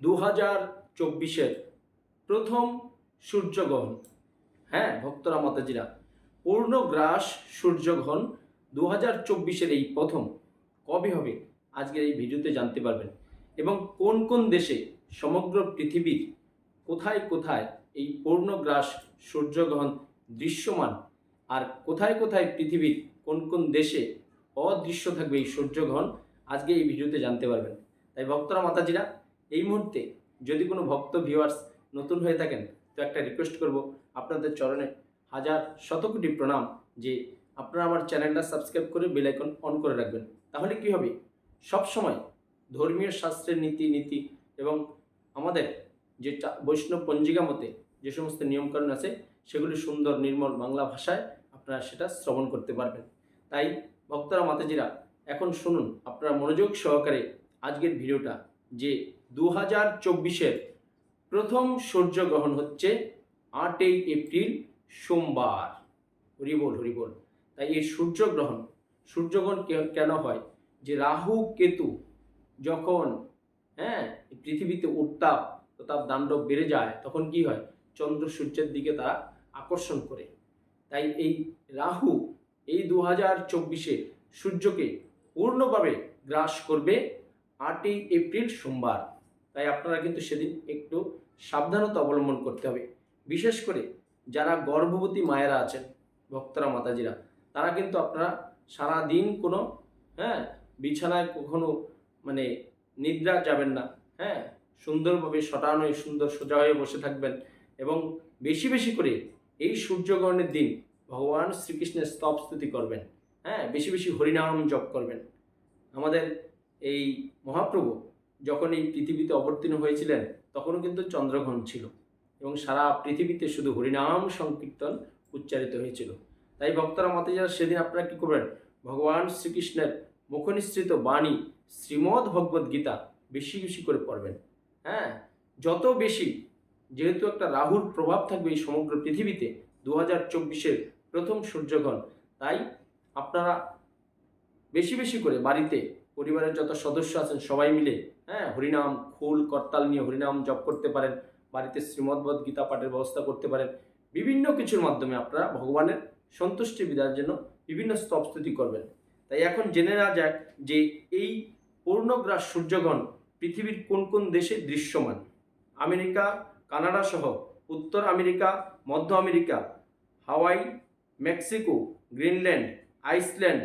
দু হাজার চব্বিশের প্রথম সূর্যগ্রহণ। হ্যাঁ ভক্তরা, মাতাজিরা পূর্ণগ্রাস সূর্যগ্রহণ দু হাজার চব্বিশের এই প্রথম। কবে হবে? আজকের এই ভিডিওতে জানতে পারবেন। এবং কোন কোন দেশে সমগ্র পৃথিবীর কোথায় কোথায় এই পূর্ণগ্রাস সূর্যগ্রহণ দৃশ্যমান আর কোথায় কোথায় পৃথিবীর কোন কোন দেশে অদৃশ্য থাকবে এই সূর্যগ্রহণ, আজকে এই ভিডিওতে জানতে পারবেন। তাই ভক্তরা, মাতাজিরা এই মুহূর্তে যদি কোনো ভক্ত ভিউয়ার্স নতুন হয়ে থাকেন, তো একটা রিকোয়েস্ট করব আপনাদের চরণে হাজার শত কোটি প্রণাম যে আপনারা আমার চ্যানেলটা সাবস্ক্রাইব করে বেল আইকন অন করে রাখবেন। তাহলে কি হবে? সব সময় ধর্মীয় শাস্ত্রের নীতি নীতি এবং আমাদের যে বৈষ্ণব পঞ্জিকা মতে যে সমস্ত নিয়মকানুন আছে, সেগুলি সুন্দর, নির্মল বাংলা ভাষায় আপনারা সেটা শ্রবণ করতে পারবেন। তাই ভক্তরা, মাতাজিরা, এখন শুনুন, আপনারা মনোযোগ সহকারে আজকের ভিডিওটা যে দু হাজার চব্বিশের প্রথম সূর্যগ্রহণ হচ্ছে আটই এপ্রিল সোমবার। হরিবোল হরিবোল তাই এই সূর্যগ্রহণ সূর্যগ্রহণ কেন হয়? যে রাহু, কেতু যখন হ্যাঁ পৃথিবীতে উত্তাপ তাপ দাণ্ডব বেড়ে যায়, তখন কি হয়? চন্দ্র সূর্যের দিকে তারা আকর্ষণ করে। তাই এই রাহু, এই দু হাজার চব্বিশে সূর্যকে পূর্ণভাবে গ্রাস করবে আটই এপ্রিল সোমবার। তাই আপনারা কিন্তু সেদিন একটু সাবধানতা অবলম্বন করতে হবে। বিশেষ করে যারা গর্ভবতী মায়েরা আছেন, ভক্তরা, মাতাজিরা, তারা কিন্তু আপনারা সারা দিন কোনো হ্যাঁ বিছানায় কখনো মানে নিদ্রা যাবেন না হ্যাঁ সুন্দরভাবে সটানো হয়ে সুন্দর সোজা হয়ে বসে থাকবেন এবং বেশি বেশি করে এই সূর্যগ্রহণের দিন ভগবান শ্রীকৃষ্ণের স্তব স্তুতি করবেন হ্যাঁ বেশি বেশি হরিনাম জপ করবেন। আমাদের এই মহাপ্রভু যখন এই পৃথিবীতে অবতীর্ণ হয়েছিলেন, তখনও কিন্তু চন্দ্রগ্রহণ ছিল এবং সারা পৃথিবীতে শুধু হরিনাম সংকীর্তন উচ্চারিত হয়েছিল। তাই ভক্তরা মতে যারা সেদিন আপনারা কী করবেন? ভগবান শ্রীকৃষ্ণের মুখনিসৃত বাণী শ্রীমদ্ ভগবদ্ গীতা বেশি বেশি করে পড়বেন। হ্যাঁ যত বেশি, যেহেতু একটা রাহুর প্রভাব থাকবে এই সমগ্র পৃথিবীতে দু হাজার চব্বিশের প্রথম সূর্যগ্রহণ তাই আপনারা বেশি বেশি করে বাড়িতে, পরিবারের যত সদস্য আছেন সবাই মিলে হ্যাঁ হরিনাম, খোল, করতাল নিয়ে হরিনাম জপ করতে পারেন, বাড়িতে শ্রীমদ্ভদ গীতা পাঠের ব্যবস্থা করতে পারেন, বিভিন্ন কিছুর মাধ্যমে আপনারা ভগবানের সন্তুষ্টি বিদার জন্য বিভিন্ন স্তবস্তুতি করবেন। তাই এখন জেনে নেওয়া যাক যে এই পূর্ণগ্রাস সূর্যগণ পৃথিবীর কোন কোন দেশে দৃশ্যমান? আমেরিকা, কানাডা সহ উত্তর আমেরিকা, মধ্য America, Hawaii, Mexico, Greenland, Iceland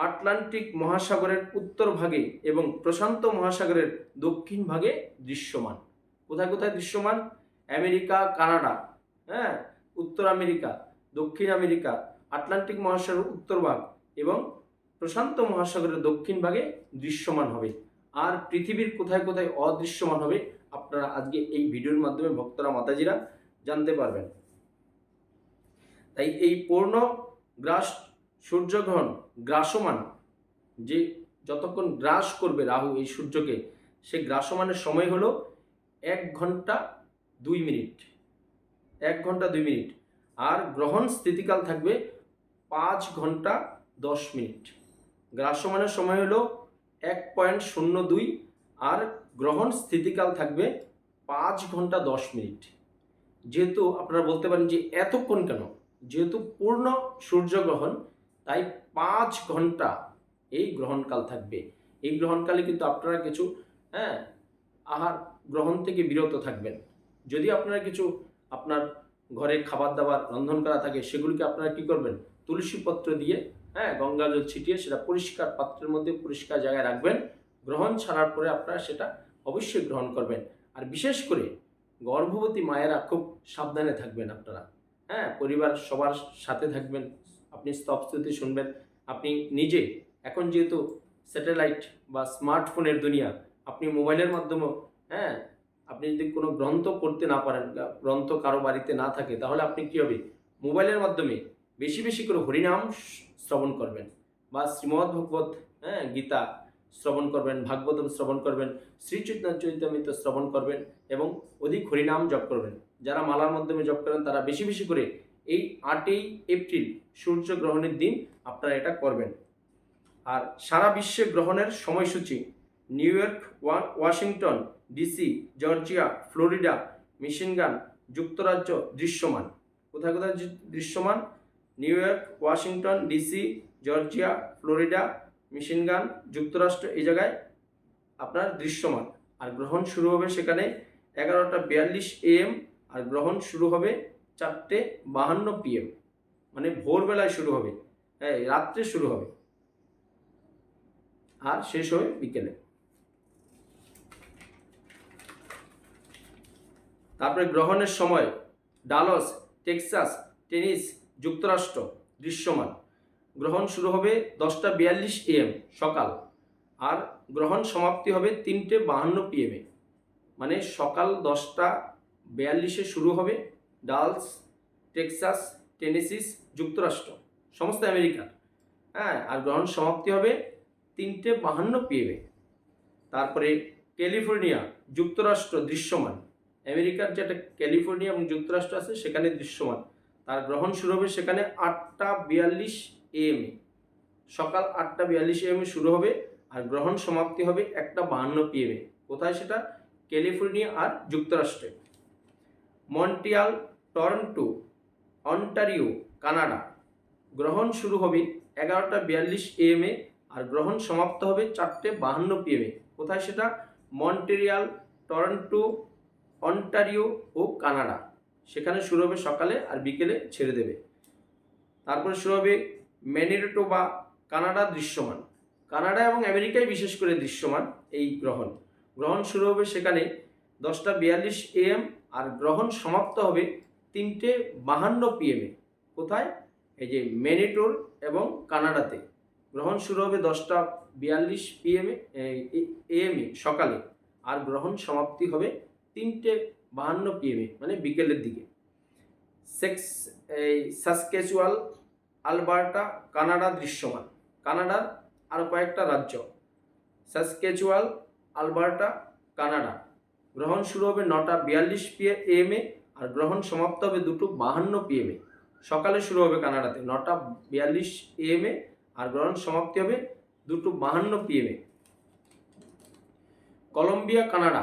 Atlantic মহাসাগরের উত্তর ভাগে এবং প্রশান্ত মহাসাগরের দক্ষিণ ভাগে দৃশ্যমান। কোথায় কোথায় দৃশ্যমান? আমেরিকা, কানাডা হ্যাঁ? উত্তর আমেরিকা, দক্ষিণ আমেরিকা, আটলান্টিক মহাসাগরের উত্তর ভাগ এবং প্রশান্ত মহাসাগরের দক্ষিণ ভাগে দৃশ্যমান হবে। আর পৃথিবীর কোথায় কোথায় অদৃশ্যমান হবে আপনারা আজকে এই ভিডিওর মাধ্যমে ভক্তরা, মাতাজিরা জানতে পারবেন। তাই এই পূর্ণ গ্রাস সূর্যগ্রহণ গ্রাসমান, যে যতক্ষণ গ্রাস করবে রাহু, এই সূর্যকে, সে গ্রাসমানের সময় হলো এক ঘণ্টা দুই মিনিট। এক ঘণ্টা দুই মিনিট। আর গ্রহণ স্থিতিকাল থাকবে পাঁচ ঘণ্টা দশ মিনিট। গ্রাসমানের সময় হলো এক পয়েন্ট শূন্য দুই, আর গ্রহণ স্থিতিকাল থাকবে পাঁচ ঘণ্টা দশ মিনিট। যেহেতু আপনারা বলতে পারেন যে এতক্ষণ কেন? যেহেতু পূর্ণ সূর্যগ্রহণ তাই পাঁচ ঘণ্টা এই গ্রহণকাল থাকবে। এই গ্রহণকালে কিন্তু আপনারা কিছু হ্যাঁ আহার গ্রহণ থেকে বিরত থাকবেন। যদি আপনারা কিছু আপনার ঘরে খাবার দাবার রন্ধন করা থাকে, সেগুলিকে আপনারা কি করবেন? তুলসী পত্র দিয়ে হ্যাঁ গঙ্গা জল ছিটিয়ে সেটা পরিষ্কার পাত্রের মধ্যে পরিষ্কার জায়গায় রাখবেন। গ্রহণ ছাড়ার পরে আপনারা সেটা অবশ্যই গ্রহণ করবেন। আর বিশেষ করে গর্ভবতী মায়েরা খুব সাবধানে থাকবেন আপনারা। হ্যাঁ পরিবার সবার সাথে থাকবেন। আপনি স্তবস্তুতি শুনবেন। আপনি নিজে, এখন যেহেতু স্যাটেলাইট বা স্মার্টফোনের দুনিয়া, আপনি মোবাইলের মাধ্যমে হ্যাঁ আপনি যদি কোনো গ্রন্থ করতে না পারেন গ্রন্থ কারও বাড়িতে না থাকে, তাহলে আপনি কী হবে? মোবাইলের মাধ্যমে বেশি বেশি করে হরিনাম শ্রবণ করবেন, বা শ্রীমদ্ ভগবত হ্যাঁ গীতা শ্রবণ করবেন, ভাগবতম শ্রবণ করবেন, শ্রী চৈতন্য চৈতমিত শ্রবণ করবেন, এবং অধিক হরিনাম জপ করবেন। যারা মালার মাধ্যমে জপ করেন, তারা বেশি বেশি করে এই আটই এপ্রিল সূর্য গ্রহণের দিন, আপনারা এটা করবেন। আর সারা বিশ্বে গ্রহণের সময়সূচি, নিউ ইয়র্ক, ওয়া- Washington, DC, Georgia, Florida Michigan যুক্তরাজ্য দৃশ্যমান। কোথায় কোথায় দৃশ্যমান? New York, Washington, DC, Georgia, Florida Michigan যুক্তরাষ্ট্র, এই জায়গায় আপনার দৃশ্যমান। আর গ্রহণ শুরু হবে সেখানে এগারোটা বিয়াল্লিশ এএম আর গ্রহণ শুরু হবে চারটে বাহান্ন পিএম মানে ভোরবেলায় শুরু হবে। হ্যাঁ রাত্রে শুরু হবে। আর শেষ হবে বিকেলে। তারপরে গ্রহণের সময় ডালস টেক্সাস, টেনিস, যুক্তরাষ্ট্র দৃশ্যমান। গ্রহণ শুরু হবে দশটা বিয়াল্লিশ এএম সকাল। আর গ্রহণ সমাপ্তি হবে তিনটে বাহান্ন পিএমে মানে সকাল দশটা বিয়াল্লিশে শুরু হবে। ডালস, টেক্সাস, টেনেসিস, যুক্তরাষ্ট্র, সমস্ত আমেরিকা হ্যাঁ আর গ্রহণ সমাপ্তি হবে তিনটে বাহান্ন পিএমে তারপরে ক্যালিফোর্নিয়া, যুক্তরাষ্ট্র দৃশ্যমান। আমেরিকার যেটা ক্যালিফোর্নিয়া এবং যুক্তরাষ্ট্র আছে, সেখানে দৃশ্যমান। তার গ্রহণ শুরু হবে সেখানে আটটা বিয়াল্লিশ এএমে সকাল আটটা বিয়াল্লিশ এএমে শুরু হবে আর গ্রহণ সমাপ্তি হবে একটা বাহান্ন পিএমে কোথায় সেটা? ক্যালিফোর্নিয়া আর যুক্তরাষ্ট্রে। Montreal Toronto, Ontario, Canada. গ্রহণ শুরু হবে এগারোটা বিয়াল্লিশ এএমে আর গ্রহণ সমাপ্ত হবে চারটে বাহান্ন পিএমে কোথায় সেটা? মন্টেরিয়াল, টরন্টো, অন্টারিও ও কানাডা। সেখানে শুরু হবে সকালে আর বিকেলে ছেড়ে দেবে। তারপরে শুরু হবে ম্যানিটোবা কানাডা দৃশ্যমান। কানাডা এবং আমেরিকায় বিশেষ করে দৃশ্যমান এই গ্রহণ। গ্রহণ শুরু হবে সেখানে দশটা বিয়াল্লিশ এএম আর গ্রহণ সমাপ্ত হবে তিনটে বাহান্ন পিএমে কোথায়? এই যে ম্যানিটোর এবং কানাডাতে। গ্রহণ শুরু হবে দশটা বিয়াল্লিশ পিএমে এএমে সকালে। আর গ্রহণ সমাপ্তি হবে তিনটে বাহান্ন পিএমএ মানে বিকেলের দিকে। সেক্স, এই সাসকেচুয়াল, আলবার্টা, কানাডা দৃশ্যমান। কানাডার আরও কয়েকটা রাজ্য। Saskatchewan, Alberta, Canada. গ্রহণ শুরু হবে নটা বিয়াল্লিশ পিএ এএমে আর গ্রহণ সমাপ্ত হবে দুটো বাহান্ন পিএমে সকালে শুরু হবে কানাডাতে, নটা বিয়াল্লিশ এএমে আর গ্রহণ সমাপ্তি হবে দুটো বাহান্ন পিএমে কলম্বিয়া, কানাডা।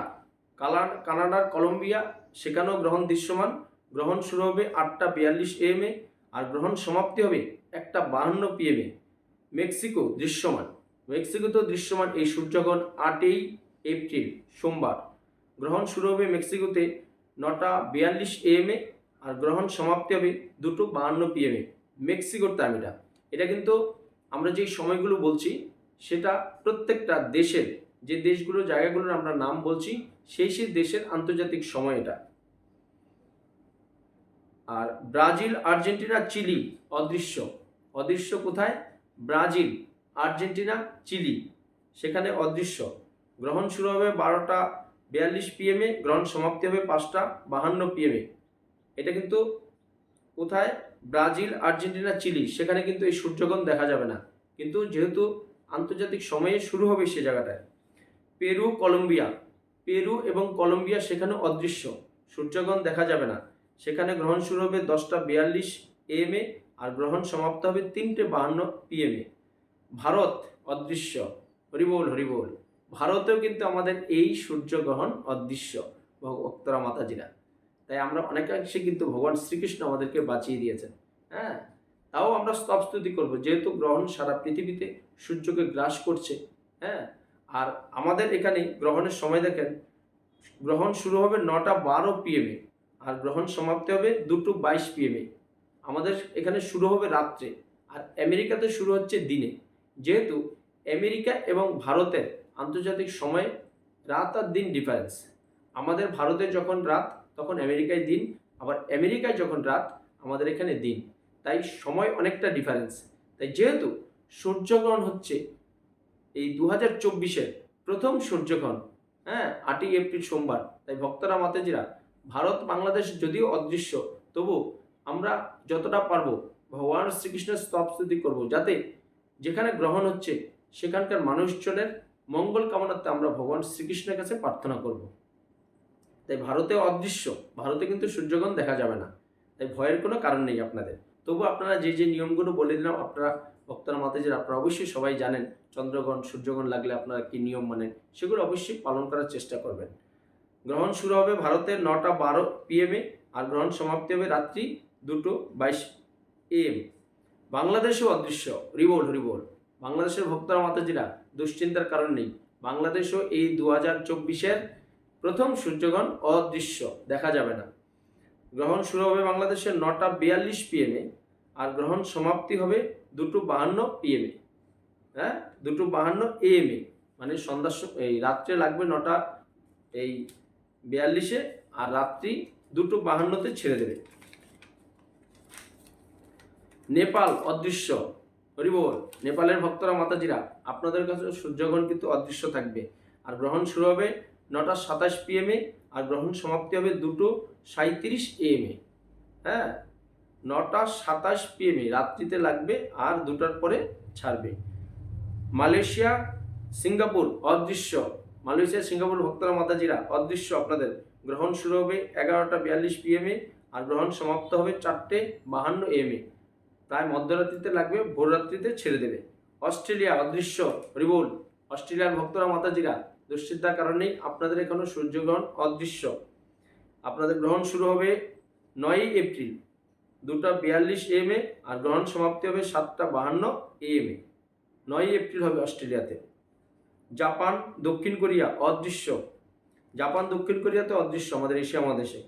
কালার কানাডার কলম্বিয়া, সেখানেও গ্রহণ দৃশ্যমান। গ্রহণ শুরু হবে আটটা বিয়াল্লিশ এএমে আর গ্রহণ সমাপ্তি হবে একটা বাহান্ন পিএমে মেক্সিকো দৃশ্যমান। মেক্সিকোতেও দৃশ্যমান এই সূর্যগ্রহণ আটই এপ্রিল, সোমবার। গ্রহণ শুরু হবে মেক্সিকোতে নটা বিয়াল্লিশ এএমে আর গ্রহণ সমাপ্তি হবে দুটো বাহান্ন পিএমে মেক্সিকোর টাইম এটা এটা কিন্তু আমরা যেই সময়গুলো বলছি, সেটা প্রত্যেকটা দেশের, যে দেশগুলো জায়গাগুলোর আমরা নাম বলছি, সেই সেই দেশের আন্তর্জাতিক সময় এটা। আর ব্রাজিল, আর্জেন্টিনা, চিলি অদৃশ্য। অদৃশ্য কোথায়? Brazil, Argentina, Chile. সেখানে অদৃশ্য। গ্রহণ শুরু হবে বারোটা বিয়াল্লিশ পিএমে গ্রহণ সমাপ্তি হবে পাঁচটা বাহান্ন পিএমে এটা কিন্তু কোথায়? Brazil, Argentina, Chile. সেখানে কিন্তু এই সূর্যগ্রহণ দেখা যাবে না। কিন্তু যেহেতু আন্তর্জাতিক সময়ে শুরু হবে সে জায়গাটায়। Peru, Colombia. পেরু এবং কলম্বিয়া সেখানে অদৃশ্য। সূর্যগ্রহণ দেখা যাবে না। সেখানে গ্রহণ শুরু হবে দশটা বিয়াল্লিশ এম এ আর গ্রহণ সমাপ্ত হবে তিনটে বাহান্ন পিএমে ভারত, অদৃশ্য। হরিবোল হরিবোল। ভারতেও কিন্তু আমাদের এই সূর্যগ্রহণ অদৃশ্য ভক্তরা মাতাজিরা। তাই আমরা অনেকাংশে কিন্তু ভগবান শ্রীকৃষ্ণ আমাদেরকে বাঁচিয়ে দিয়েছেন। হ্যাঁ তাও আমরা স্তব স্তুতি করব। যেহেতু গ্রহণ সারা পৃথিবীতে সূর্যকে গ্রাস করছে হ্যাঁ আর আমাদের এখানে গ্রহণের সময় দেখেন, গ্রহণ শুরু হবে নটা বারো পিএমে আর গ্রহণ সমাপ্তি হবে দুটো বাইশ পিএমে আমাদের এখানে শুরু হবে রাত্রে, আর আমেরিকাতে শুরু হচ্ছে দিনে। যেহেতু আমেরিকা এবং ভারতের আন্তর্জাতিক সময়ে রাত আর দিন ডিফারেন্স আমাদের ভারতে যখন রাত, তখন আমেরিকায় দিন, আবার আমেরিকায় যখন রাত, আমাদের এখানে দিন। তাই সময় অনেকটা ডিফারেন্স তাই যেহেতু সূর্যগ্রহণ হচ্ছে এই দু হাজার চব্বিশের প্রথম সূর্যগ্রহণ হ্যাঁ আটই এপ্রিল সোমবার, তাই ভক্তরা, মাতাজিরা, ভারত, বাংলাদেশ যদিও অদৃশ্য, তবু আমরা যতটা পারব ভগবান শ্রীকৃষ্ণের স্তব স্তুতি করব, যাতে যেখানে গ্রহণ হচ্ছে সেখানকার মানুষজনের মঙ্গল কামনাতে আমরা ভগবান শ্রীকৃষ্ণের কাছে প্রার্থনা করব। তাই ভারতে অদৃশ্য, ভারতে কিন্তু সূর্যগ্রহণ দেখা যাবে না। তাই ভয়ের কোনো কারণ নেই আপনাদের। তবু আপনারা যে যে নিয়মগুলো বলে দিলাম, আপনারা ভক্তরা, মাতাজির, আপনারা অবশ্যই সবাই জানেন, চন্দ্রগ্রহণ, সূর্যগ্রহণ লাগলে আপনারা কি নিয়ম মানেন সেগুলো অবশ্যই পালন করার চেষ্টা করবেন। গ্রহণ শুরু হবে ভারতের নটা বারো পিএমে আর গ্রহণ সমাপ্তি হবে রাত্রি দুটো বাইশ এম বাংলাদেশেও অদৃশ্য রিবোল রিবোল বাংলাদেশের ভক্তরা, মাতাজিরা দুশ্চিন্তার কারণ নেই। বাংলাদেশও এই দু হাজার চব্বিশের প্রথম সূর্যগ্রহণ অদৃশ্য, দেখা যাবে না। গ্রহণ শুরু হবে বাংলাদেশের নটা বিয়াল্লিশ পিএমে আর গ্রহণ সমাপ্তি হবে দুটো বাহান্ন পিএমে হ্যাঁ? দুটো বাহান্ন এএমএ মানে সন্ধ্যার স- এই রাত্রে লাগবে নটা, এই বিয়াল্লিশে আর রাত্রি দুটো বাহান্নতে ছেড়ে দেবে। নেপাল অদৃশ্য, হরিবোল, নেপালের ভক্তরা মাতাজিরা। আপনাদের কাছে সূর্যগ্রহণ কিন্তু অদৃশ্য থাকবে। আর গ্রহণ শুরু হবে নটা সাতাশ পিএমে আর গ্রহণ সমাপ্তি হবে দুটো সাঁত্রিশ এএমে হ্যাঁ? নটা সাতাশ পিএমে রাত্রিতে লাগবে আর দুটার পরে ছাড়বে। মালয়েশিয়া, সিঙ্গাপুর, অদৃশ্য। মালয়েশিয়া, সিঙ্গাপুর ভক্তরা, মাতাজিরা, অদৃশ্য আপনাদের। গ্রহণ শুরু হবে এগারোটা বিয়াল্লিশ পিএমে আর গ্রহণ সমাপ্ত হবে চারটে বাহান্ন এমএ প্রায় মধ্যরাত্রিতে লাগবে, ভোররাত্রিতে ছেড়ে দেবে। অস্ট্রেলিয়া অদৃশ্য, রিবোল। অস্ট্রেলিয়ার ভক্তরা, মাতাজিরা, দুশ্চিন্তার কারণেই আপনাদের এখনও সূর্যগ্রহণ অদৃশ্য। আপনাদের গ্রহণ শুরু হবে নয়ই এপ্রিল। দুটা বিয়াল্লিশ এম এ আর গ্রহণ সমাপ্তি হবে সাতটা বাহান্ন এম এ। নয়ই এপ্রিল হবে অস্ট্রেলিয়াতে। জাপান, দক্ষিণ কোরিয়া, অদৃশ্য। জাপান, দক্ষিণ কোরিয়াতে অদৃশ্য আমাদের এশিয়া মহাদেশে।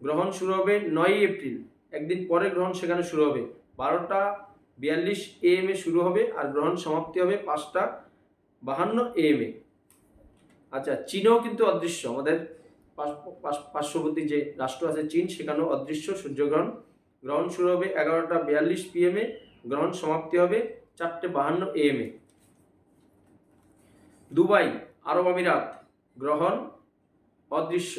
গ্রহণ শুরু হবে নয়ই এপ্রিল। একদিন পরে গ্রহণ সেখানে শুরু হবে। বারোটা বিয়াল্লিশ এম এ শুরু হবে আর গ্রহণ সমাপ্তি হবে পাঁচটা বাহান্ন এম এ। আচ্ছা চীনেও কিন্তু অদৃশ্য। আমাদের পার্শ্ববর্তী যে রাষ্ট্র আছে চীন, সেখানেও অদৃশ্য। সূর্যগ্রহণ গ্রহণ শুরু হবে এগারোটা বিয়াল্লিশ পিএম এ। গ্রহণ সমাপ্তি হবে চারটে বাহান্ন এম এ। দুবাই, আরব আমিরাত। গ্রহণ অদৃশ্য।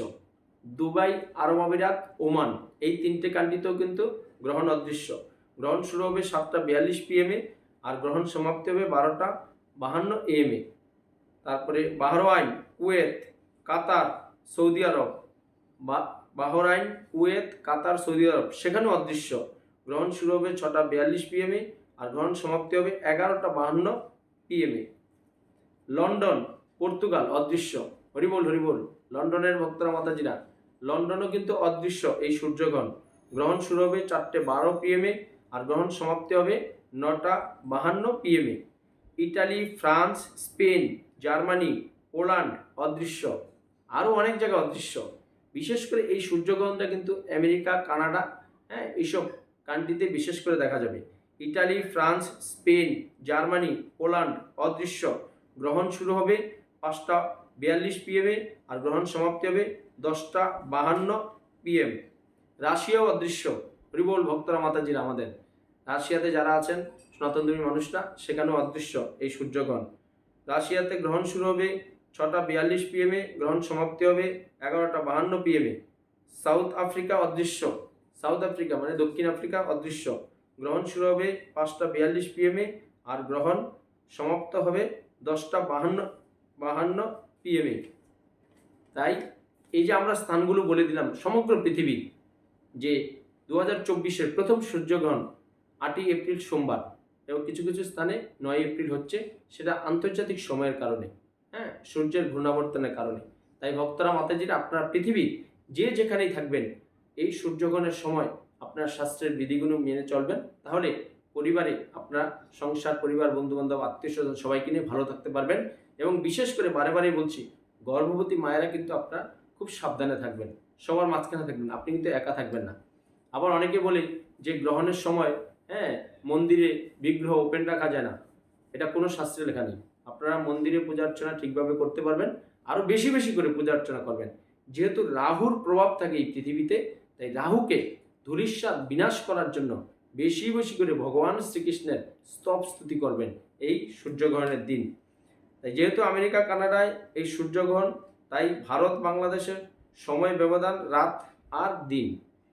দুবাই, আরব আমিরাত, ওমান। এই তিনটে কান্ট্রিতেও কিন্তু গ্রহণ অদৃশ্য। গ্রহণ শুরু হবে সাতটা বিয়াল্লিশ পিএমে আর গ্রহণ সমাপ্তি হবে বারোটা বাহান্ন এম এ। তারপরে Bahrain, Kuwait, Qatar, Saudi Arabia. Bahrain, Kuwait, Qatar, Saudi Arabia, সেখানেও অদৃশ্য। গ্রহণ শুরু হবে ছটা বিয়াল্লিশ পিএমে আর গ্রহণ সমাপ্তি হবে এগারোটা বাহান্ন পিএমে লন্ডন, পর্তুগাল, অদৃশ্য। হরিবোল হরিবোল লন্ডনের ভক্তরা মাতাজিরা, লন্ডনও কিন্তু অদৃশ্য এই সূর্যগ্রহণ। গ্রহণ শুরু হবে চারটে বারো পিএমে আর গ্রহণ সমাপ্তি হবে নটা বাহান্ন পিএমে Italy, France, Spain, Germany, Poland অদৃশ্য। আরও অনেক জায়গায় অদৃশ্য। বিশেষ করে এই সূর্যগ্রহণটা কিন্তু আমেরিকা, কানাডা হ্যাঁ এইসব কান্ট্রিতে বিশেষ করে দেখা যাবে। Italy, France, Spain, Germany, Poland অদৃশ্য। গ্রহণ শুরু হবে পাঁচটা বিয়াল্লিশ পিএমে আর গ্রহণ সমাপ্তি হবে দশটা বাহান্ন পিএম রাশিয়াও অদৃশ্য। রিবোল ভক্তরা মাতাজিরা আমাদের। রাশিয়াতে যারা আছেন, সনাতনধর্মী মানুষরা, সেখানেও অদৃশ্য এই সূর্যগ্রহণ। রাশিয়াতে গ্রহণ শুরু হবে ছটা বিয়াল্লিশ পিএমে গ্রহণ সমাপ্তি হবে এগারোটা বাহান্ন পিএমে সাউথ আফ্রিকা অদৃশ্য। সাউথ আফ্রিকা মানে দক্ষিণ আফ্রিকা অদৃশ্য। গ্রহণ শুরু হবে পাঁচটা বিয়াল্লিশ পিএমে আর গ্রহণ সমাপ্ত হবে দশটা বাহান্ন বাহান্ন পিএমে তাই এই যে আমরা স্থানগুলো বলে দিলাম, সমগ্র পৃথিবী, যে দু হাজার চব্বিশের প্রথম সূর্যগ্রহণ আটই এপ্রিল সোমবার এবং কিছু কিছু স্থানে নয় এপ্রিল হচ্ছে, সেটা আন্তর্জাতিক সময়ের কারণে হ্যাঁ সূর্যের ঘূর্ণাবর্তনের কারণে। তাই ভক্তরা মাতাজিরা, আপনারা পৃথিবী যে যেখানেই থাকবেন, এই সূর্যগ্রহণের সময় আপনার শাস্ত্রের বিধিগুলো মেনে চলবেন। তাহলে পরিবারে আপনার, সংসার, পরিবার, বন্ধুবান্ধব আত্মীয় স্বজন সবাইকে নিয়ে ভালো থাকতে পারবেন এবং বিশেষ করে বারে বারে বলছি, গর্ভবতী মায়েরা কিন্তু আপনার খুব সাবধানে থাকবেন। সবার মাঝখানে থাকবেন আপনি কিন্তু একা থাকবেন না। আবার অনেকে বলে যে, গ্রহণের সময় হ্যাঁ মন্দিরে বিগ্রহ ওপেন রাখা যায় না। এটা কোনো শাস্ত্রে লেখা নেই। আপনারা মন্দিরে পূজা অর্চনা ঠিকভাবে করতে পারবেন আরও বেশি বেশি করে পূজা অর্চনা করবেন। যেহেতু রাহুর প্রভাব থাকে এই পৃথিবীতে, তাই রাহুকে ধূলিস্বাদ বিনাশ করার জন্য বেশি বেশি করে ভগবান শ্রীকৃষ্ণের স্তব স্তুতি করবেন এই সূর্যগ্রহণের দিন। তাই যেহেতু আমেরিকা, কানাডায় এই সূর্যগ্রহণ, তাই ভারত, বাংলাদেশের সময় ব্যবধান, রাত আর দিন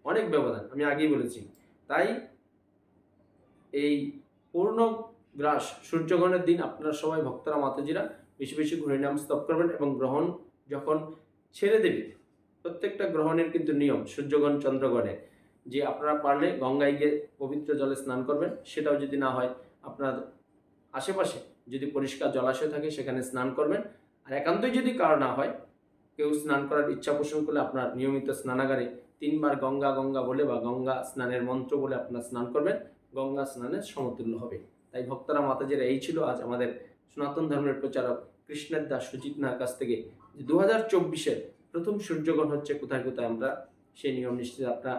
অনেক ব্যবধান, আমি আগেই বলেছি। তাই এই পূর্ণ গ্রাস সূর্যগ্রহণের দিন আপনারা সবাই ভক্তরা, মাতাজিরা বেশি বেশি নাম স্তব করবেন এবং গ্রহণ যখন ছেড়ে দেবে, প্রত্যেকটা গ্রহণের কিন্তু নিয়ম, সূর্যগ্রহণ চন্দ্রগ্রহণের। যে আপনারা পারলে গঙ্গায় গিয়ে পবিত্র জলে স্নান করবেন, সেটাও যদি না হয় আপনার আশেপাশে যদি পরিষ্কার জলাশয় থাকে, সেখানে স্নান করবেন। আর একান্তই যদি কারও না হয়, কেউ স্নান করার ইচ্ছা পোষণ করলে আপনার নিয়মিত স্নানাগারে তিনবার গঙ্গা গঙ্গা বলে বা গঙ্গা স্নানের মন্ত্র বলে আপনার স্নান করবেন। গঙ্গা স্নানের সমতুল্য হবে। তাই ভক্তরা মাতাজিরা এই ছিল আজ আমাদের সনাতন ধর্মের প্রচারক কৃষ্ণের দাস সুজিত নার কাছ থেকে যে দু হাজার চব্বিশের প্রথম সূর্যগ্রহণ হচ্ছে কোথায় কোথায় আমরা সেই নিয়ম নিশ্চিত আপনারা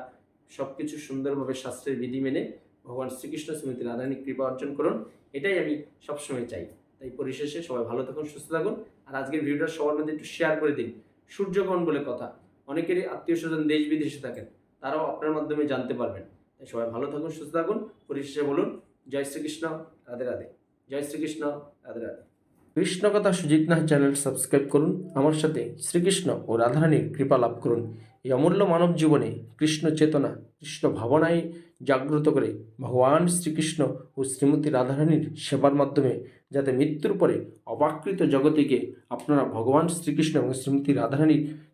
সব কিছু সুন্দরভাবে শাস্ত্রের বিধি মেনে ভগবান শ্রীকৃষ্ণ স্মৃতি রাধারানী কৃপা অর্জন করুন, এটাই আমি সবসময় চাই। তাই পরিশেষে সবাই ভালো থাকুন, সুস্থ থাকুন আর আজকের ভিডিওটা সবার মধ্যে একটু শেয়ার করে দিন। সূর্যগ্রহণ বলে কথা। অনেকেরই আত্মীয় স্বজন দেশ বিদেশে থাকেন, তারাও আপনার মাধ্যমে জানতে পারবেন। সবাই ভালো থাকুন, সুস্থ থাকুন। পরিশেষে বলুন, জয় শ্রীকৃষ্ণ, রাধে রাধে। জয় শ্রীকৃষ্ণ, রাধে রাধে। কৃষ্ণ কথা সুজিত নাথ চ্যানেল সাবস্ক্রাইব করুন, আমার সাথে শ্রীকৃষ্ণ ও রাধারানীর কৃপা লাভ করুন। এই অমূল্য মানব জীবনে কৃষ্ণ চেতনা, কৃষ্ণ ভাবনায় জাগ্রত করে ভগবান শ্রীকৃষ্ণ ও শ্রীমতী রাধারানীর সেবার মাধ্যমে যাতে মৃত্যুর পরে অবাকৃত জগতিকে আপনারা ভগবান শ্রীকৃষ্ণ এবং শ্রীমতী রাধারানীর